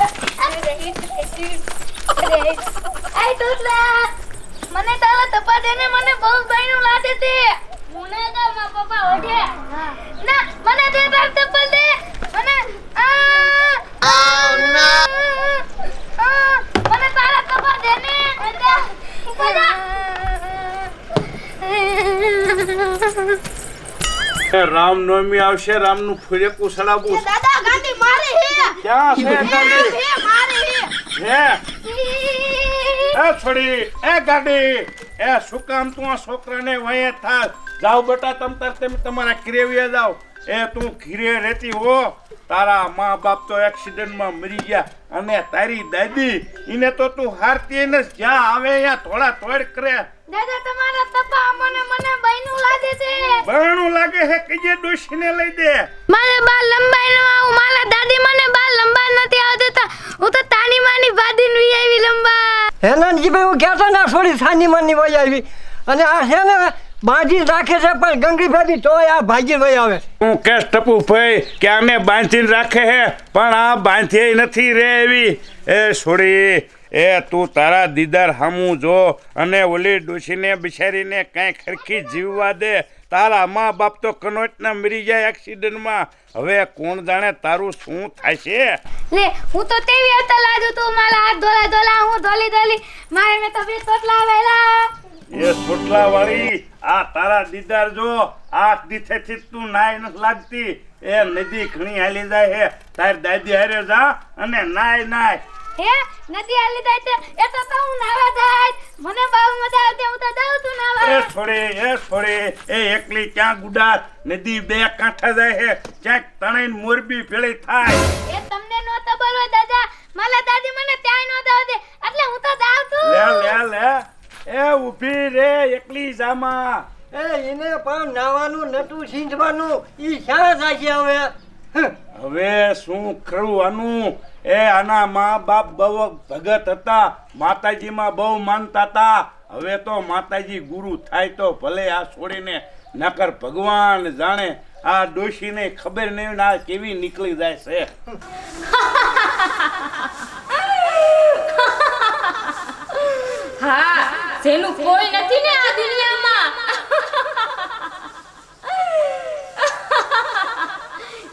મજા આવી મને તારા તપા દેને મને બહુ ભાઈનું લાગે છે મને તો મારા પપ્પા ઓઢે ના મને દે તાર તપા દે મને આ no મને તારા તપા દે ને એ રામનવમી આવશે, રામનું ફુરેકું સડાવું દાદા ક્યાં છે ગાડી? હે? એ. છોડી એ ગાડી. એ શું કામ તું આ છોકરાને વયે થાસ જાવ બેટા તમ તાર તમે તમારા ઘરે જાવ એ તું ઘીરે રહેતી હો. તારા મા બાપ તો એક્સિડન્ટમાં મરી ગયા અને તારી દાદી એને તો તું હારતી ને જ્યાં આવે ત્યાં થોડા થોડ કરે. દાદા તમારા તપા મને મને બહેનું લાગે છે. બહેણું લાગે છે કઈએ ડોશીને લઈ દે. મારે બાલ લંબાઈ નો આવું. મારા દાદી મને બાલ લંબા નથી આવતા હું તો તાની માની વાદીન વી આવી લંબા હેનનજીભાઈ હું કેતો ના થોડી તાની માની વઈ આવી? અને આ હે ને બાંધી રાખે છે પણ ગંગી ફેરી તોય આ ભાગી ભાઈ આવે હું કેસ ટપુ ભાઈ કે અમે બાંધીને રાખે હે? પણ આ બાંધી નથી રે એવી. એ છોડી એ તું તારા દીદાર હામું જો અને ઓલી ડોશીને બિચારીને કાંઈ ખરખી જીવવા દે. તારા મા બાપ તો કનોટના મરી જાય એક્સિડન્ટમાં. હવે કોણ જાણે તારું શું થશે લે હું તો તેવી હતા લાજુ તું મારા હાથ ધોલા ધોલા હું ધોલી ધોલી. મારે મેં તો બે તોટલા વેલા. એ સુટલા વાળી આ તારા દીદાર જો આઠ દીથેથી તું નાય નથી લાગતી. એ નદી ઘણી હાલી જાય હે. તાર દાદી હારે જા અને નાય નાય. હે? નદી હાલી જાય છે? એ તો તો હું નાવા જાય. મને બહુ મજા આવતી હું તો જાઉં તું એ છોડે એ છોડે. એ એકલી ક્યાં ગુડા નદી બે કાંઠા જાય હે. ક્યાંક તણાઈને મોરબી ભેળી થાય. એ તમને નો તો બોલો દાદા. મારા દાદી મને ત્યાંય નો દાવ દે એટલે હું તો જાઉં છું. લે લે લે. એ ઊભી રે એકલી જામાં. એ એને પણ નાવાનું નતું સીંચવાનું ઈ શા થાય હવે? હવે શું કરું આનું એ આના મા બાપ બહુ ભગત હતા માતાજીમાં બહુ માનતા હતા. હવે તો માતાજી ગુરુ થાય તો ભલે આ છોડીને નકર ભગવાન જાણે આ ડોશીને ખબર નહીં ને આ કેવી નીકળી જાય છે. હા. જેનું કોઈ નથી ને આ દુનિયામાં.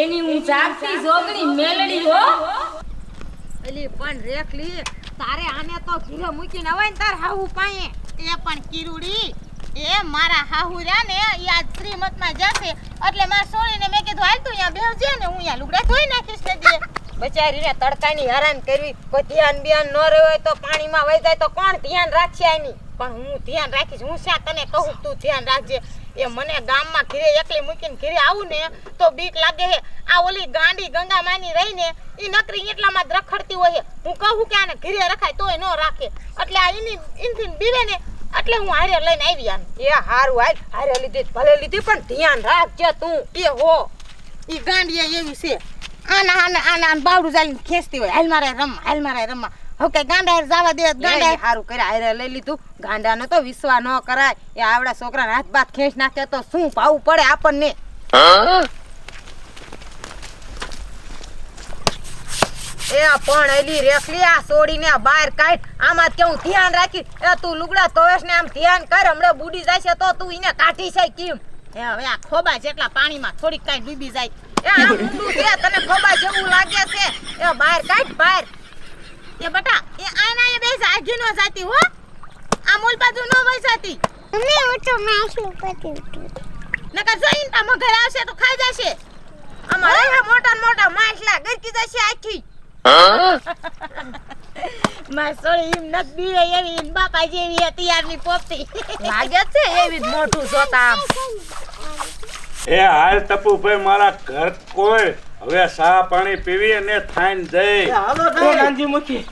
એની હું જાગતી જોગણી મેલડી હો. એલી પણ રેખલી તારે આને તો ઘીરે મૂકીને અવાય ને તાર હાહુ પાયે. એ પણ કિરુડી. એ મારા હાહુ રહ્યા ને, ઈ આજ શ્રીમતમાં જશે. એટલે માર સોળીને મેં કીધું, હાલ તું અહીંયા બેહજે ને, હું અહીંયા લુગડા ધોઈ નાખીશ તે દી બચારીને તડકાની હેરાન કરવી. કોઈ ધ્યાન બિયાન ન રહ્યો હોય તો પાણીમાં વહી જાય તો કોણ ધ્યાન રાખશે એની પણ હું ધ્યાન રાખીશ. હું શા તને કહું? તું ધ્યાન રાખજે. એ મને ગામમાં ઘીરે એકલી મૂકીને ઘીરે આવું ને તો બીક લાગે હે. આ ઓલી ગાંડી ગંગા માની રહીને એ નકરી એટલામાં જ રખડતી હોય. હું. કહું કે આને ઘીરે રખાય તોય ન રાખે. એટલે આ એની એનથી બીવે ને એટલે હું હારે લઈને આવી આને. એ હારું હાલ. હારે લીધી ભલે લીધી પણ ધ્યાન રાખજે તું. એ હો. એ ગાંડી એવી છે. આના આના આના બાવડું ચાલીને ખેંચતી હોય. હાલ મારે રમ હાલ મારે રમવા. કઈ ગાંડા જવા દે ગાંડા હારું. કરે હારે લઈ લીધું. ગાંડાનો તો વિશ્વા ન કરાય. એ આવડા છોકરાને હાથ બાથ ખેંચ નાખે તો શું પાવું પડે આપણને? એ આ પણ એલી રેખલી આ સોડીને આ બહાર કાઢ. આમાં કેવું ધ્યાન રાખી. એ તું લુગડા તોવેશ ને આમ ધ્યાન કર હમણાં બુડી જાય છે તો તું એને કાઢી છે કેમ? એ હવે આ ખોબા જેટલા પાણીમાં થોડીક કાંઈ ડૂબી જાય. એ આ તને ખોબા જેવું લાગે છે. એ બહાર કાઢ બહાર. એ બટા એ આના એ બેસ આઘી નો સાતી હો. આ મૂલ બાજુ નો વઈ સાતી મેં હું તો માસી પતિ નકર જોઈન તા મગર આવશે તો ખાઈ જશે. અમારે આ મોટા મોટા માછલા ગરકી જશે આખી. માં સોળી એમ નક બીવે એવી એમ બાપા જેવી હતી યારની પોપતી લાગે છે એવી જ મોટું જોતા એ હાલ ટપુ ભાઈ મારા ઘર કોઈ હવે સા પાણી પીવી અને થાઈને જઈ. હાલો ભાઈ. ગાંધી મુખી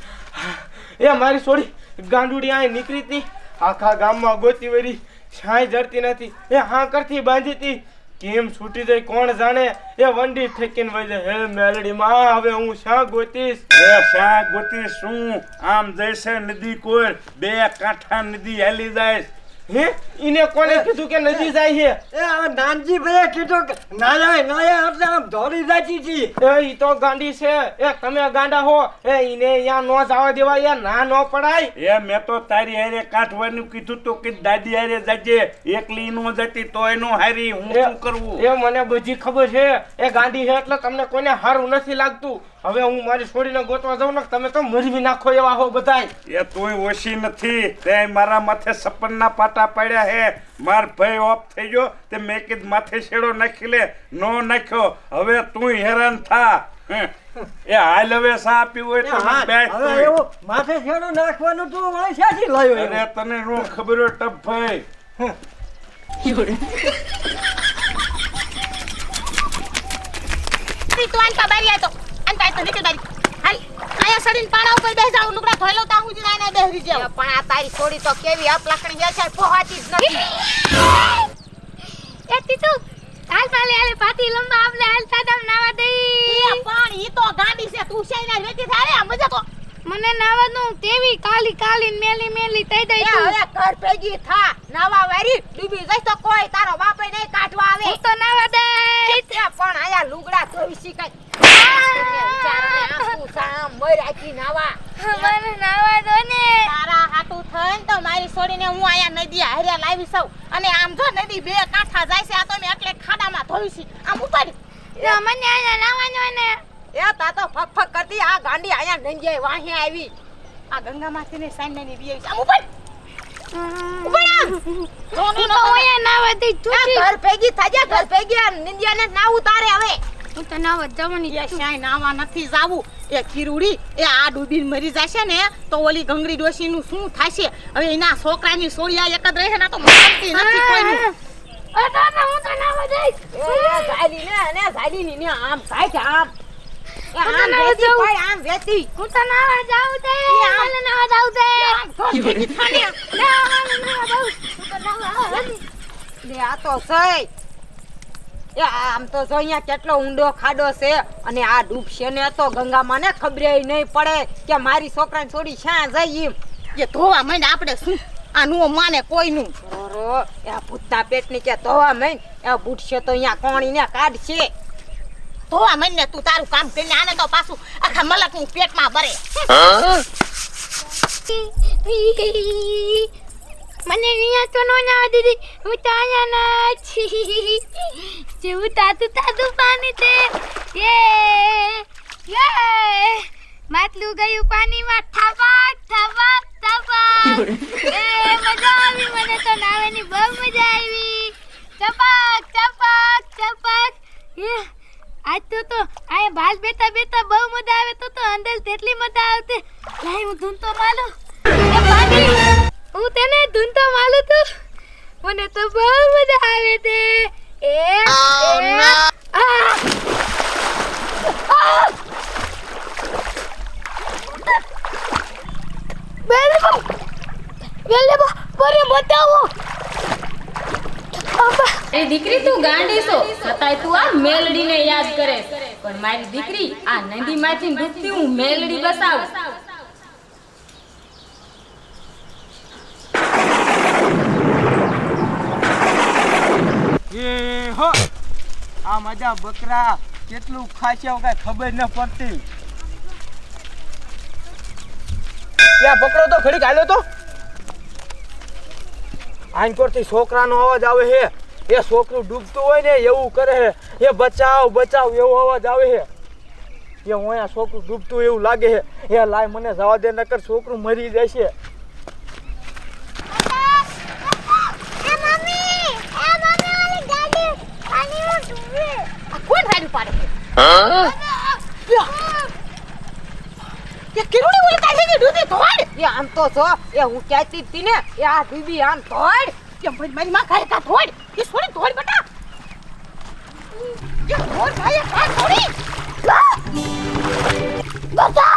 એ મારી છોડી ગાંડુડી આય નીકળી તી આખા ગામમાં ગોતી વરી. છાંય જડતી નથી. એ હા કરતી બાંધી તી કેમ છૂટી જાય કોણ જાણે? એ વંડી ઠેકીને વઈ જાય હે મેલડી માં હવે હું શા ગોતીશ? એ શા ગોતી શું? આમ જઈશે નદી કોઈ બે કાંઠા નદી હાલી જાય. હે? ઈને કોને કીધું કે નદી જાય એ આ નાનજી ભાઈએ કીધું કે નાયા નાયા એટલે આમ દોડી જાતી હતી. એ ઈ તો ગાંડી છે. એ તમે ગાંડા હો. એ ઈને અહીંયા નો જવા દેવાય એ ના નો પડાય. એ મેં તો તારી હારે કાઠવાનું કીધું તો કે દાદી હારે જજે. એકલી નો જતી તોય નો હારી. હું શું કરવું? એ મને બધી ખબર છે. એ ગાંડી છે એટલે તમને કોઈને સારું નથી લાગતું. હવે હું મારી છોડીને ગોતવા જાઉં ને તમે તો મરવી નાખો એવા હો બધાય. એ તોય ઓછી નથી તે મારા માથે સપનના પાટા પાડ્યા હે. માર ભાઈ ઓફ થઈ ગયો તે મેં કીધ માથે શેડો નાખી લે. નો નાખ્યો હવે તું હેરાન થા. એ હાલ હવે સા પીવો હોય તો બેઠ હવે. માથે છેડો નાખવાનું તું વાય ક્યાંથી લાવ્યો અરે તને નો ખબર હોય ટપ ભાઈ તું આનકા બારી આય તો. આય તો નીકળ બારી હાલ આયા સડીને પાણા ઉપર બેસી જાવ ધોઈ તા હું જઈને ને બેહરી જાવ પણ આ તારી છોડી તો કેવી અપલાકણી છે છે પોહાતી જ નથી. એ તીતુ હાલ પાલે હાલે પાટી લંબા આપણે હાલ સાદમ નાવા એ દઈ પણ ઈ તો ગાંડી છે તું છે ને વેતી થારે મજા તો. મને નાવા દઉં તેવી કાલી કાલી મેલી મેલી એ દઈ તું. હવે ઘર પેગી થા નવા વારી ડૂબી જઈશ તો કોઈ તારો બાપે નહીં કાઢવા આવે. હું તો નાવા દઈ એ પણ આયા લુગડા ધોઈ શીખાય છોડીને હું આયા નદી હાર્યા લાવી સૌ. અને આમ જો નદી બે કાંઠા જાય છે આ તો મેં એટલે ખાડામાં ધોઈ છી. આમ ઉપાડી. મને અહીંયા નાવાનું ને. એ તા તો ફક ફક કરતી આ ગાંડી આયા નંજાઈ વાહી આવી. આ ગંગામાંથી ને સાઈનની બી આવી આમ નો, નો, નો, નો. આ ઘર ભેગી થાજા ઘર ભેગી આ નિંદિયાને ના ઉતારે હવે. હું તને નાવા જવાની એ ક્યાંય નાવા નથી જાવું. એ ખીરુડી એ આ ડૂબીને મરી જશે ને તો ઓલી ગંગડી ડોશીનું શું થશે? હવે એના છોકરાની સોળિયા એક જ રહે ને તો મારતી નથી કોઈનું. હું તને એ ઝાલી ને અને ઝાલી ની ને આમ. થાય કે આમ આમ વેતી હું તો નાવા જાઉં દે મને નાવા જાઉં દે આમ. નાવા જાઉં. તો નાવા. આ તો સઈ એ આમ તો જો અહીંયા કેટલો ઊંડો ખાડો છે અને આ ડૂબશે ને તો ગંગામાં ને ખબરે નહીં પડે કે મારી છોકરાને છોડી શ્યાં જઈ એમ? એ ધોવા માંડ આપણે શું? આ નો માને કોઈનું. રો એ આ ભૂતના પેટની કે ધોવા માંડ? એ બુટશે તો અહીંયા કોણીને કાઢશે. ધોવા માંડ ને તું તારું કામ કરીને આને તો પાછું આખા મલકનું પેટમાં ભરે. મને અહીંયા તો નો નાવા દીધી. હું તો અહીંયા ના છી જેવું તાતું તાતું પાણી છે યે યે માટલું ગયું પાણીમાં. થપાક થપાક થપાક એ મજા આવી. મને તો નાવાની બહુ મજા આવી. ચપાક ચપાક ચપાક આજ તો તો આ બાલ બેતા બેતા બહુ મજા આવે. તો તો અંદર તેટલી મજા આવતી. લાઈ હું ધૂન તો માલું હું તને ધૂન તો માલું તું. મને તો બહુ મજા આવે છે એ એ આ Ah! બેલેબો બેલેબો પરે બતાવો બાબા એ દીકરી તું ગાંડી છો છતાંય તું આ મેલડીને યાદ કરે પણ મારી દીકરી આ નદીમાંથી હું મેલડી બસાવું એ હો. આ મજા બકરા કેટલું ખાશે કઈ ખબર ન પડતી. ત્યાં બકરો તો? ઘડી હાલ્યો તો. આઈન પરથી છોકરાનો અવાજ આવે છે. એ છોકરું ડૂબતું હોય ને એવું કરે છે. એ બચાવ બચાવ એવો અવાજ આવે છે. એ હું અહીંયા છોકરું ડૂબતું એવું લાગે છે. એ લાય મને જવા દે, નકર છોકરું મરી જશે એ મમ્મી એ મમ્મી વાલી ગાડી પાણીમાં ડૂબે આ કોણ રાડ્યું પાડે કિરુડી ઓલી કાઢી દી ધોડ એ આમ તો જો એ હું કહેતી તી ને એ આ ડૂબી આમ ધોડ કે મારી મારી માં ખાય કા ધોડ એ છોડી ધોડ બેટા. કે ધોડ ખાય કા છોડી બતા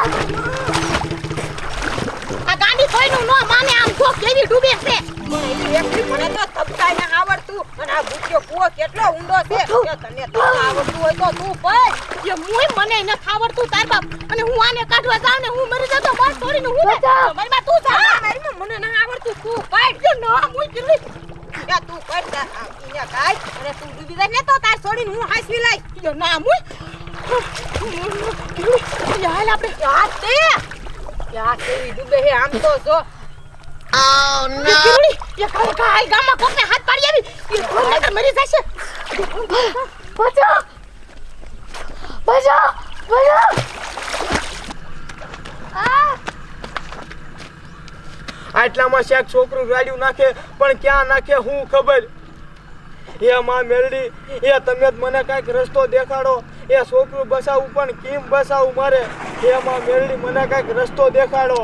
આ ગાંડી કોઈનું નો માને આમ જો કેવી ડૂબે છે. એકલી મને તો તબકાઈને આવડતું. અને આ ભૂખ્યો કૂવો કેટલો ઊંડો છે. તને આવડતું હોય તો તું પડ કે મુય મને ન આવડતું તાર બાપ અને હું આને કાઢવા જાઉં ને હું મરી જાઉં તો માર છોડીને હું મારી માં તું જા મારી માં મને ના આવડતું તું પડ એ ના મુય કિલ્લી યા તું પર જા ઇને કાઈ અને તું ડૂબી જાય ને તો તાર છોડીને હું હાસવી લઈ એ ના મુય હાલ આપણે ક્યાં તે ક્યાં કેવી ડૂબે હે આમ તો જો Oh no! કાઈ કાઈ ગામમાં કોકને હાથ પાડી આવી એ કોણ નકર મરી જશે બચાવ બચાવ આ આટલામાં શેક છોકરું રાડ્યું નાખે પણ ક્યાં નાખે હું ખબર? એ માં મેરડી એ તમે જ મને કાંઈક રસ્તો દેખાડો. એ છોકરું બસાવું પણ કેમ બસાવું મારે? એ માં મેરડી મને કાંઈક રસ્તો દેખાડો.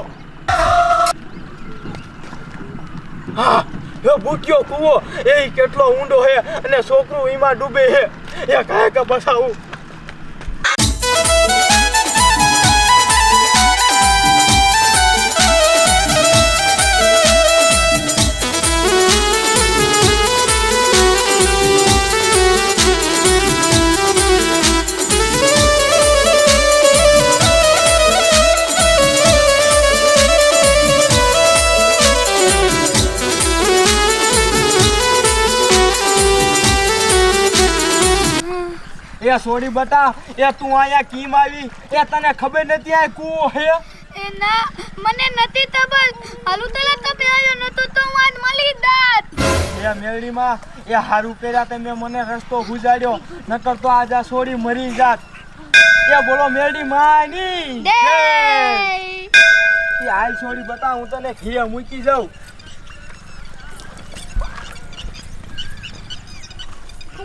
હા એ ભૂખ્યો કૂવો, એ કેટલો ઊંડો હે, અને છોકરું એમાં ડૂબે હે. એ કાયક બસાવું એ સોડી બતા. એ તું અહીંયા કીમ આવી? એ તને ખબર નથી આ કૂવો હે? એ ના મને નથી ખબર. હાલું તલા કપે આવ્યો નતો તો હું આજ મળી દાત એ મેળીમાં એ હારું કર્યા તમે મને રસ્તો ગુજાડ્યો નકર તો આજ આ સોડી મરી જાત. એ બોલો મેળી માની. એ હાલ સોડી બતા હું તને ઘીએ મૂકી જાઉં.